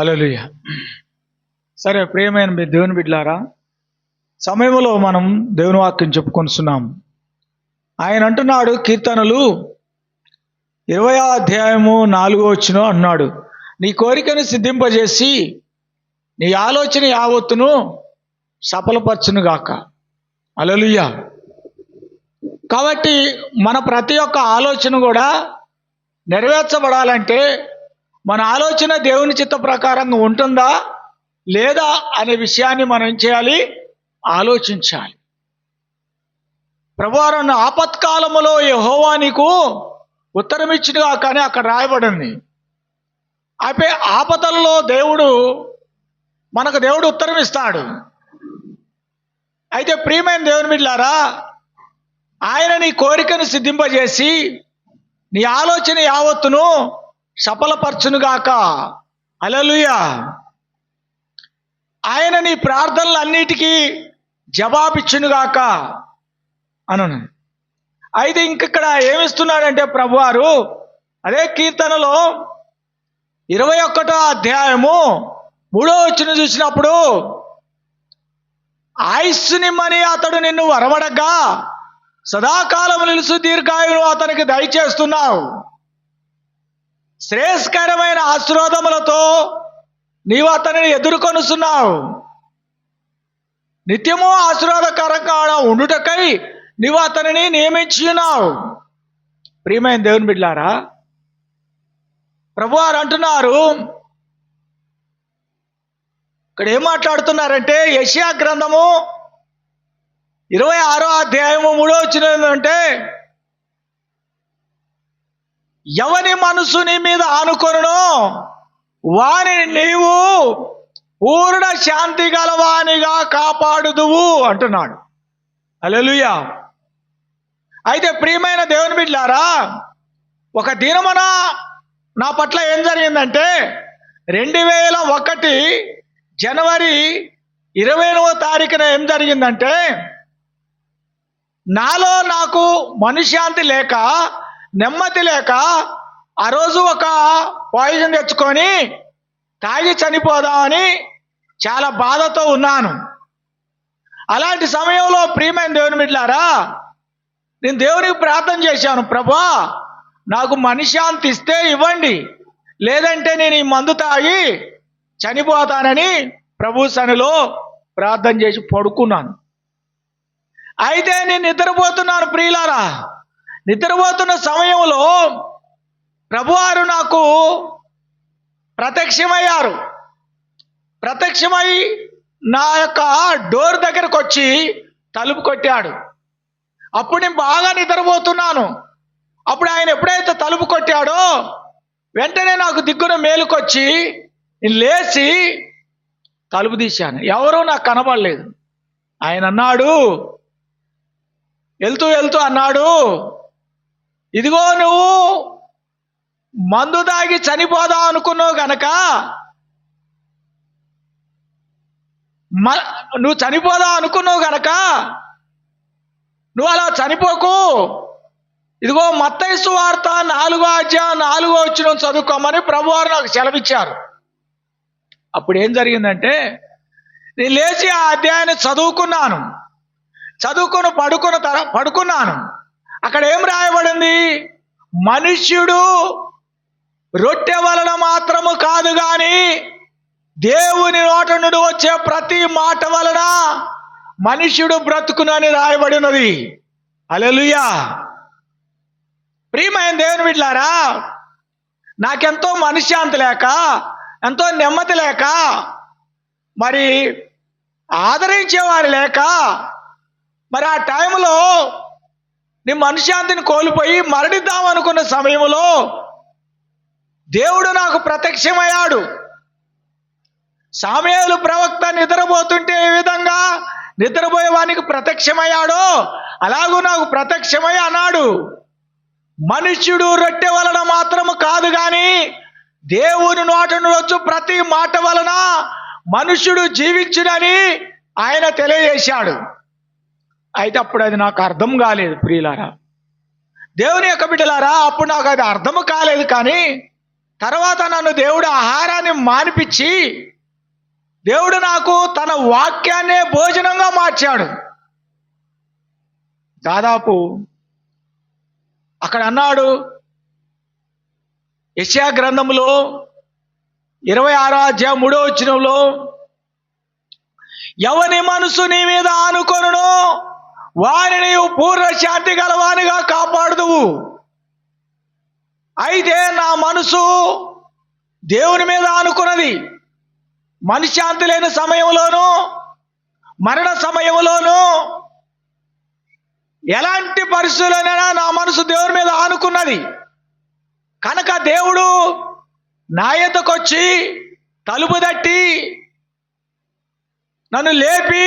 అలలుయ సరే ప్రియమైన మీ దేవుని బిడ్డలారా సమయంలో మనం దేవుని వాక్యం చెప్పుకొనిస్తున్నాం ఆయన అంటున్నాడు కీర్తనలు ఇరవై అధ్యాయము నాలుగో వచ్చిన అన్నాడు నీ కోరికను సిద్ధింపజేసి నీ ఆలోచన యావత్తును సఫలపరచును గాక. అలలుయ కాబట్టి మన ప్రతి ఒక్క ఆలోచన కూడా నెరవేర్చబడాలంటే మన ఆలోచన దేవుని చిత్త ప్రకారంగా ఉంటుందా లేదా అనే విషయాన్ని మనం ఏం చేయాలి? ఆలోచించాలి. ప్రభువారన్న ఆపత్కాలములో యహోవా నీకు ఉత్తరం ఇచ్చినగా కానీ అక్కడ రాయబడింది. అయితే ఆపదల్లో దేవుడు మనకు దేవుడు ఉత్తరం ఇస్తాడు అయితే ప్రియమైన దేవుని బిడ్డారా ఆయన నీ కోరికను సిద్ధింపజేసి నీ ఆలోచన యావత్తును సఫలపరచునుగాక. అలలుయ ఆయన నీ ప్రార్థనలు అన్నిటికీ జవాబిచ్చునుగాక. అను అయితే ఇంకిక్కడ ఏమిస్తున్నాడంటే ప్రభువారు అదే కీర్తనలో ఇరవై ఒకటో అధ్యాయము మూడో వచ్చిన చూసినప్పుడు ఆయుస్సునిమ్మని అతడు నిన్ను వరవడగా సదాకాలం నిలుసు దీర్ఘాయువు అతనికి దయచేస్తున్నావు. శ్రేయస్కరమైన ఆశీర్వాదములతో నీవు అతనిని ఎదుర్కొనుస్తున్నావు నిత్యము ఆశీర్వాదకరంగా ఉండుటకై నీవు అతనిని నియమించున్నావు ప్రియమైన దేవుని బిడ్లారా ప్రభువారు అంటున్నారు ఇక్కడ ఏం మాట్లాడుతున్నారంటే యషియా గ్రంథము ఇరవై ఆరో అధ్యాయము మూడో వచ్చిన అంటే ఎవని మనసు నీ మీద ఆనుకొనునో? వాని నీవు పూర్ణ శాంతి గలవానిగా కాపాడుదువు అంటున్నాడు. అలెలుయా అయితే ప్రియమైన దేవుని బిడ్డారా ఒక దినమున నా పట్ల ఏం జరిగిందంటే రెండు వేల ఒకటి జనవరి ఇరవై ఎనిమిదో తారీఖున ఏం జరిగిందంటే నాలో నాకు మనశ్శాంతి లేక నెమ్మది లేక ఆ రోజు ఒక పాయిజన్ తెచ్చుకొని తాగి చనిపోదామని చాలా బాధతో ఉన్నాను. అలాంటి సమయంలో ప్రియమైన దేవుని మిట్లారా నేను దేవునికి ప్రార్థన చేశాను ప్రభా నాకు మనశ్శాంతి ఇస్తే ఇవ్వండి. లేదంటే నేను ఈ మందు తాగి చనిపోతానని ప్రభు సనిలో ప్రార్థన చేసి పడుకున్నాను. అయితే నేను నిద్రపోతున్నాను ప్రియులారా. నిద్రపోతున్న సమయంలో ప్రభువారు నాకు ప్రత్యక్షమయ్యారు. ప్రత్యక్షమై నా యొక్క డోర్ దగ్గరకు వచ్చి తలుపు కొట్టాడు. అప్పుడు నేను బాగా నిద్రపోతున్నాను. అప్పుడు ఆయన ఎప్పుడైతే తలుపు కొట్టాడో వెంటనే నాకు దిగ్గున మేలుకొచ్చి లేచి తలుపు తీశాను. ఎవరూ నాకు కనబడలేదు. ఆయన అన్నాడు వెళ్తూ వెళ్తూ అన్నాడు. ఇదిగో నువ్వు మందు తాగి చనిపోదాం అనుకున్నావు గనక మ- నువ్వు చనిపోదాం అనుకున్నావు గనక నువ్వు అలా చనిపోకు. ఇదిగో మత్తైసు వార్త నాలుగో అధ్యాయం నాలుగో వచ్చిన చదువుకోమని ప్రభువారు నాకు సెలవిచ్చారు. అప్పుడు ఏం జరిగిందంటే నేను లేచి ఆ అధ్యాయాన్ని చదువుకున్నాను. చదువుకుని పడుకున్న తర పడుకున్నాను. అక్కడ ఏం రాయబడింది? మనుష్యుడు రొట్టె వలన మాత్రము కాదు గాని దేవుని నోట నుండి వచ్చే ప్రతి మాట వలన మనుష్యుడు బ్రతుకునని రాయబడినది అలెలుయా ప్రియమైన దేవుని బిడ్లారా నాకెంతో మనశ్శాంతి లేక ఎంతో నెమ్మది లేక మరి ఆదరించేవారు లేక మరి ఆ టైంలో నీ మనశ్శాంతిని కోల్పోయి మరణిద్దాం అనుకున్న సమయంలో దేవుడు నాకు ప్రత్యక్షమయ్యాడు. సామేలు ప్రవక్త నిద్రపోతుంటే ఏ విధంగా నిద్రపోయే వానికి ప్రత్యక్షమయ్యాడో అలాగూ నాకు ప్రత్యక్షమై అన్నాడు. మనుష్యుడు రొట్టె వలన మాత్రము కాదు గాని దేవుని నోట నుండి వచ్చు ప్రతి మాట వలన మనుష్యుడు జీవించునని ఆయన తెలియజేశాడు. అయితే అప్పుడు అది నాకు అర్థం కాలేదు ప్రియులారా. దేవుని యొక్క బిడ్డలారా అప్పుడు నాకు అది అర్థం కాలేదు కానీ తర్వాత నన్ను దేవుడు ఆహారాన్ని మానిపించి దేవుడు నాకు తన వాక్యాన్నే భోజనంగా మార్చాడు. దాదాపు అక్కడ అన్నాడు యశా గ్రంథంలో ఇరవై ఆరో అధ్యాయం మూడో వచ్చినంలో ఎవని మనసు నీ మీద ఆనుకొనును? వారిని పూర్ణ శాంతి గలవానిగా కాపాడుదువు. అయితే నా మనసు దేవుని మీద ఆనుకున్నది మనశ్శాంతి లేని సమయంలోనూ మరణ సమయంలోనూ ఎలాంటి పరిస్థితులైనా నా మనసు దేవుని మీద ఆనుకున్నది కనుక దేవుడు నా ఎద్దకొచ్చి తలుపు తట్టి నన్ను లేపి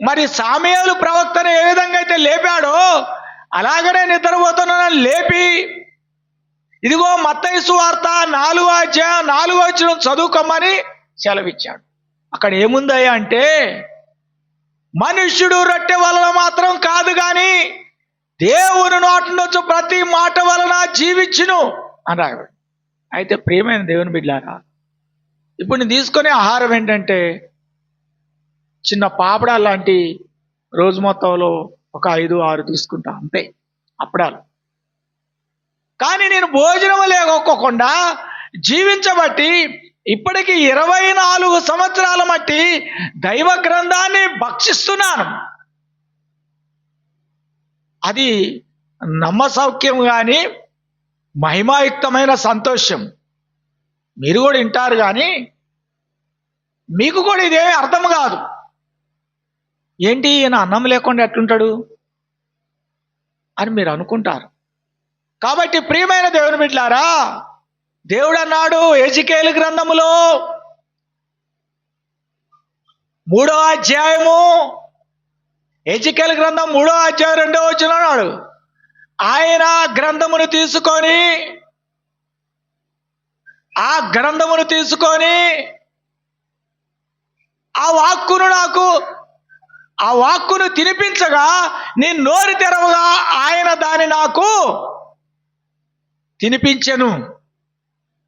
మరి సామేలు ప్రవక్తను ఏ విధంగా అయితే లేపాడో అలాగనే నిద్రపోతున్న లేపి ఇదిగో మత్తైసు వార్త నాలుగో అధ్యాయం నాలుగో వచ్చిన చదువుకోమని సెలవిచ్చాడు. అక్కడ ఏముందయ్యా అంటే మనుష్యుడు రొట్టె వలన మాత్రం కాదు గాని దేవుని నోటి నుంచి ప్రతి మాట వలన జీవించును అని రాయబడి అయితే ప్రియమైన దేవుని బిడ్డారా ఇప్పుడు నేను తీసుకునే ఆహారం ఏంటంటే చిన్న పాపడాలు లాంటి రోజు మొత్తంలో ఒక ఐదు ఆరు తీసుకుంటా అంతే. అప్పడాలు. కానీ నేను భోజనం లేకోకుండా జీవించబట్టి ఇప్పటికి ఇరవై నాలుగు సంవత్సరాల మట్టి దైవ గ్రంథాన్ని భక్షిస్తున్నాను. అది నమ్మసౌక్యం కానీ మహిమాయుక్తమైన సంతోషం. మీరు కూడా వింటారు కానీ మీకు కూడా ఇదే అర్థం కాదు. ఏంటి ఈయన అన్నం లేకుండా ఎట్లుంటాడు? అని మీరు అనుకుంటారు. కాబట్టి ప్రియమైన దేవుని బిడ్లారా దేవుడు అన్నాడు ఏజికేలు గ్రంథములో మూడో అధ్యాయము ఎజికేల్ గ్రంథం మూడో అధ్యాయం రెండో వచ్చిన అన్నాడు. ఆయన గ్రంథమును తీసుకొని ఆ గ్రంథమును తీసుకొని ఆ వాక్కును నాకు ఆ వాక్కును తినిపించగా నీ నోరు తెరవగా ఆయన దాని నాకు తినిపించెను.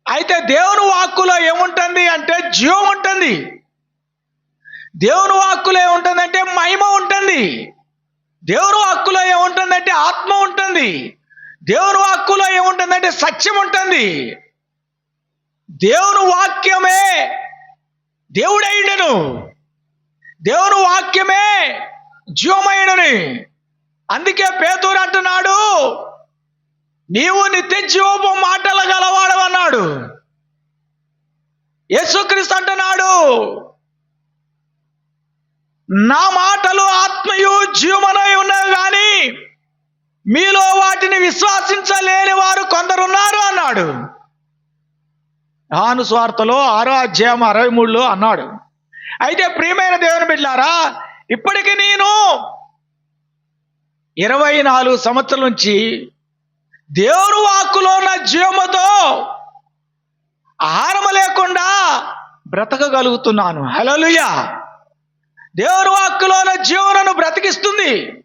అయితే దేవుని వాక్కులో ఏముంటుంది అంటే జీవం ఉంటుంది. దేవుని వాక్కులో ఏముంటుందంటే మహిమ ఉంటుంది. దేవుని వాక్కులో ఏముంటుందంటే ఆత్మ ఉంటుంది. దేవుని వాక్కులో ఏముంటుందంటే సత్యం ఉంటుంది. దేవుని వాక్యమే దేవుడైండను దేవుని వాక్యమే జీవమైనని అందుకే పేదూరు అంటున్నాడు నీవు నిత్య జీవపు మాటలు గలవాడవన్నాడు యేసుక్రీస్తు అంటున్నాడు నా మాటలు ఆత్మయు జీవమనై ఉన్నాయి కానీ మీలో వాటిని విశ్వాసించలేని వారు కొందరున్నారు అన్నాడు. నాను స్వార్థలో ఆరో అధ్యాయం అరవై మూడులో అన్నాడు. అయితే ప్రియమైన దేవుని బిడ్డారా ఇప్పటికి నేను ఇరవై నాలుగు సంవత్సరాల నుంచి దేవుని వాక్కులో ఉన్న జీవముతో ఆహారం లేకుండా బ్రతకగలుగుతున్నాను. హలోలుయా దేవుని వాక్కులో ఉన్న జీవనను బ్రతికిస్తుంది.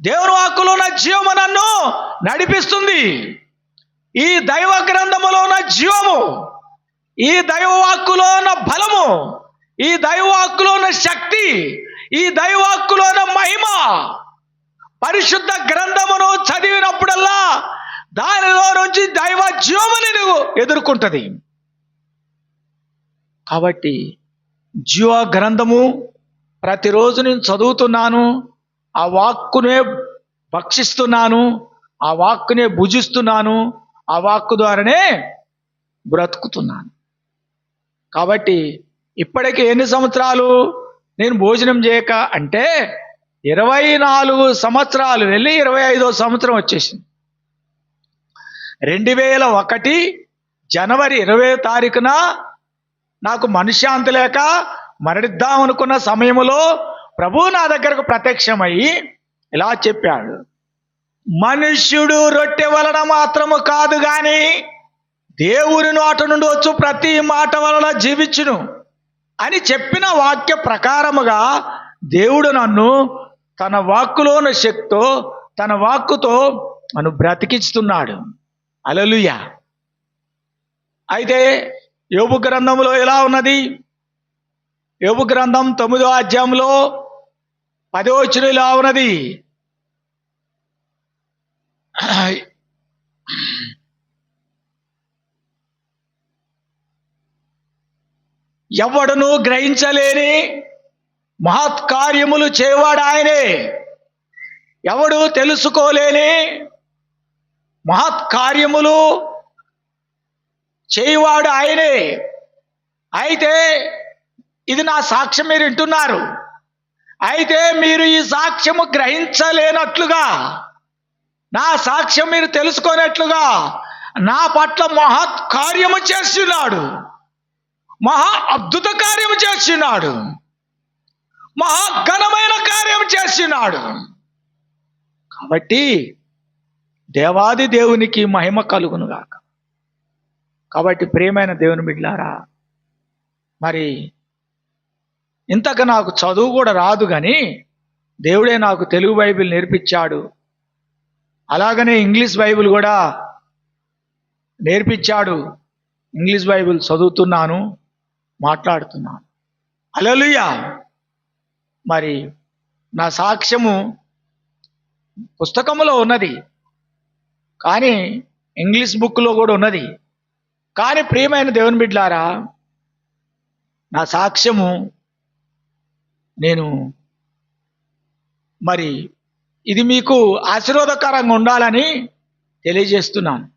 దేవుని వాక్కులో ఉన్న జీవము నన్ను నడిపిస్తుంది. ఈ దైవ గ్రంథములో ఉన్న జీవము ఈ దైవ వాక్కులో ఉన్న బలము ఈ దైవాక్కులో ఉన్న శక్తి ఈ దైవాక్కులో ఉన్న మహిమ పరిశుద్ధ గ్రంథమును చదివినప్పుడల్లా దానిలో నుంచి దైవ జీవముని నువ్వు ఎదుర్కొంటది. కాబట్టి జీవ గ్రంథము ప్రతిరోజు నేను చదువుతున్నాను ఆ వాక్కునే భక్షిస్తున్నాను ఆ వాక్కునే భుజిస్తున్నాను ఆ వాక్కు ద్వారానే బ్రతుకుతున్నాను. కాబట్టి ఇప్పటికి ఎన్ని సంవత్సరాలు? నేను భోజనం చేయక అంటే ఇరవై నాలుగు సంవత్సరాలు వెళ్ళి ఇరవై ఐదో సంవత్సరం వచ్చేసింది. రెండు వేల ఒకటి జనవరి ఇరవై తారీఖున నాకు మనశ్శాంతి లేక మరణిద్దాం అనుకున్న సమయంలో ప్రభు నా దగ్గరకు ప్రత్యక్షమయ్యి ఇలా చెప్పాడు. మనుష్యుడు రొట్టె వలన మాత్రము కాదు కానీ దేవుని నోట నుండి వచ్చు ప్రతి మాట వలన జీవించును. అని చెప్పిన వాక్య ప్రకారముగా దేవుడు నన్ను తన వాక్కులోని శక్తితో తన వాక్కుతో నన్ను బ్రతికిస్తున్నాడు అలలుయ అయితే యోబు గ్రంథంలో ఎలా ఉన్నది? యోబు గ్రంథం తొమ్మిదో అధ్యాయంలో పదో వచ్చిన ఇలా ఉన్నది. ఎవడును గ్రహించలేని మహత్కార్యములు చేయవాడు ఆయనే. ఎవడు తెలుసుకోలేని మహత్కార్యములు చేయవాడు ఆయనే. అయితే ఇది నా సాక్ష్యం మీరు వింటున్నారు. అయితే మీరు ఈ సాక్ష్యము గ్రహించలేనట్లుగా నా సాక్ష్యం మీరు తెలుసుకోనట్లుగా నా పట్ల మహత్ కార్యము చేస్తున్నాడు. మహా అద్భుత కార్యం చేస్తున్నాడు మహా ఘనమైన కార్యం చేస్తున్నాడు కాబట్టి దేవాది దేవునికి మహిమ కలుగును గాక. కాబట్టి ప్రియమైన దేవుని బిడ్లారా మరి ఇంతక నాకు చదువు కూడా రాదు కానీ దేవుడే నాకు తెలుగు బైబిల్ నేర్పించాడు. అలాగనే ఇంగ్లీష్ బైబిల్ కూడా నేర్పించాడు. ఇంగ్లీష్ బైబిల్ చదువుతున్నాను. మాట్లాడుతున్నాను. అలలుయ మరి నా సాక్ష్యము పుస్తకములో ఉన్నది. కానీ ఇంగ్లీష్ బుక్లో కూడా ఉన్నది. కానీ ప్రియమైన దేవుని బిడ్లారా నా సాక్ష్యము నేను మరి ఇది మీకు ఆశీర్వాదకరంగా ఉండాలని తెలియజేస్తున్నాను.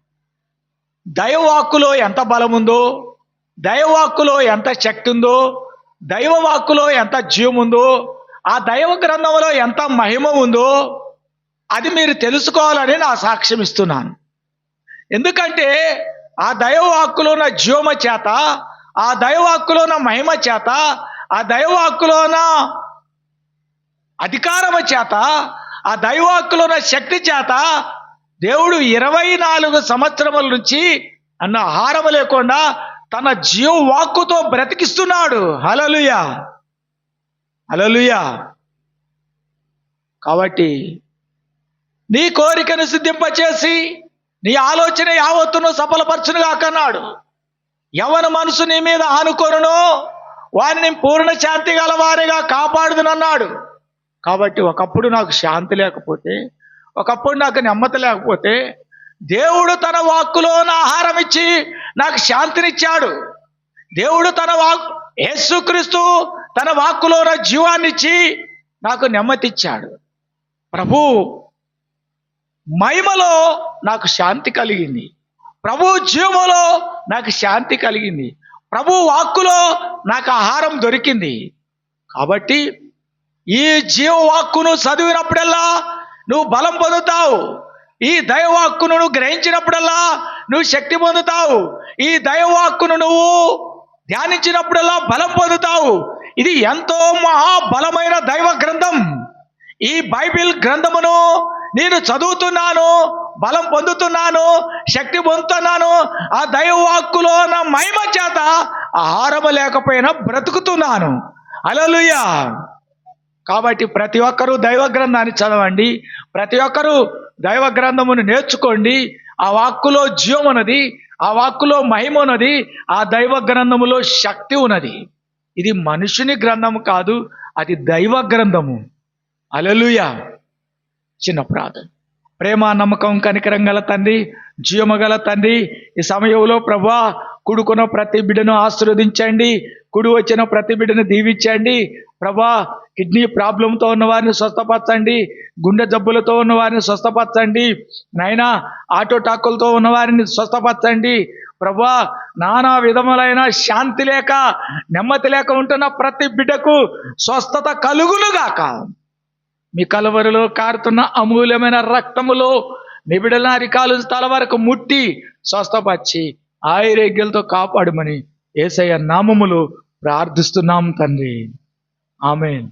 దైవవాక్కులో ఎంత బలముందో దైవవాక్కులో ఎంత శక్తి ఉందో దైవవాక్కులో ఎంత జీవం ఉందో ఆ దైవ గ్రంథంలో ఎంత మహిమ ఉందో అది మీరు తెలుసుకోవాలని నా సాక్ష్యం ఇస్తున్నాను. ఎందుకంటే ఆ దైవవాక్కులో ఉన్న జీవమ చేత ఆ దైవవాక్కులో ఉన్న మహిమ చేత ఆ దైవవాక్కులో ఉన్న అధికారము చేత ఆ దైవవాక్కులో ఉన్న శక్తి చేత దేవుడు ఇరవై నాలుగు సంవత్సరముల నుంచి అన్న ఆహారం లేకుండా తన జీవ వాక్కుతో బ్రతికిస్తున్నాడు. హలలుయ హలలుయ కాబట్టి నీ కోరికను సిద్ధింపచేసి నీ ఆలోచన యావత్తును సఫలపరచును కాకన్నాడు ఎవరి మనసు నీ మీద ఆనుకొనునో వారిని పూర్ణ శాంతి గలవారిగా కాపాడుదనన్నాడు. కాబట్టి ఒకప్పుడు నాకు శాంతి లేకపోతే ఒకప్పుడు నాకు నెమ్మది లేకపోతే దేవుడు తన వాక్కులో నా ఆహారం ఇచ్చి నాకు శాంతినిచ్చాడు. దేవుడు తన వాక్ యేసుక్రీస్తు తన వాక్కులో నా జీవాన్ని ఇచ్చి నాకు నెమ్మది ఇచ్చాడు ప్రభు మహిమలో నాకు శాంతి కలిగింది. ప్రభు జీవములో నాకు శాంతి కలిగింది. ప్రభు వాక్కులో నాకు ఆహారం దొరికింది. కాబట్టి ఈ జీవవాక్కును చదివినప్పుడల్లా నువ్వు బలం పొందుతావు. ఈ దైవవాక్కును నువ్వు గ్రహించినప్పుడల్లా నువ్వు శక్తి పొందుతావు. ఈ దైవవాక్కును నువ్వు ధ్యానించినప్పుడల్లా బలం పొందుతావు. ఇది ఎంతో మహాబలమైన దైవ గ్రంథం. ఈ బైబిల్ గ్రంథమును నేను చదువుతున్నాను బలం పొందుతున్నాను శక్తి పొందుతున్నాను. ఆ దైవవాక్కులో నా మహిమ చేత ఆహారము లేకపోయినా బ్రతుకుతున్నాను. అలలుయ్యా కాబట్టి ప్రతి ఒక్కరూ దైవ గ్రంథాన్ని చదవండి. ప్రతి ఒక్కరూ దైవ గ్రంథమును నేర్చుకోండి. ఆ వాక్కులో జీవం ఉన్నది ఆ వాక్కులో మహిమ ఉన్నది ఆ దైవ గ్రంథములో శక్తి ఉన్నది. ఇది మనుషుని గ్రంథము కాదు అది దైవ గ్రంథము అలలుయ చిన్న ప్రార్థన. ప్రేమ నమ్మకం కనికరం గల తండ్రి జీవమగల తండ్రి ఈ సమయంలో ప్రభా కుడుకున్న ప్రతి బిడ్డను ఆశీర్వదించండి. కుడి వచ్చిన ప్రతి బిడ్డను దీవించండి. ప్రభా కిడ్నీ ప్రాబ్లంతో ఉన్న వారిని స్వస్థపరచండి గుండె జబ్బులతో ఉన్న వారిని స్వస్థపరచండి నైనా ఆటో టాకులతో ఉన్న వారిని స్వస్థపరచండి. ప్రభా నానా విధములైన శాంతి లేక నెమ్మది లేక ఉంటున్న ప్రతి బిడ్డకు స్వస్థత కలుగునుగాక. మీ కలవరిలో కారుతున్న అమూల్యమైన రక్తములో నిబిడల అరికాలు తల వరకు ముట్టి స్వస్థపరిచి ఆయురేగ్యలతో కాపాడమని ఏసయ్య నామములు ప్రార్థిస్తున్నాం తండ్రి. ఆమెన్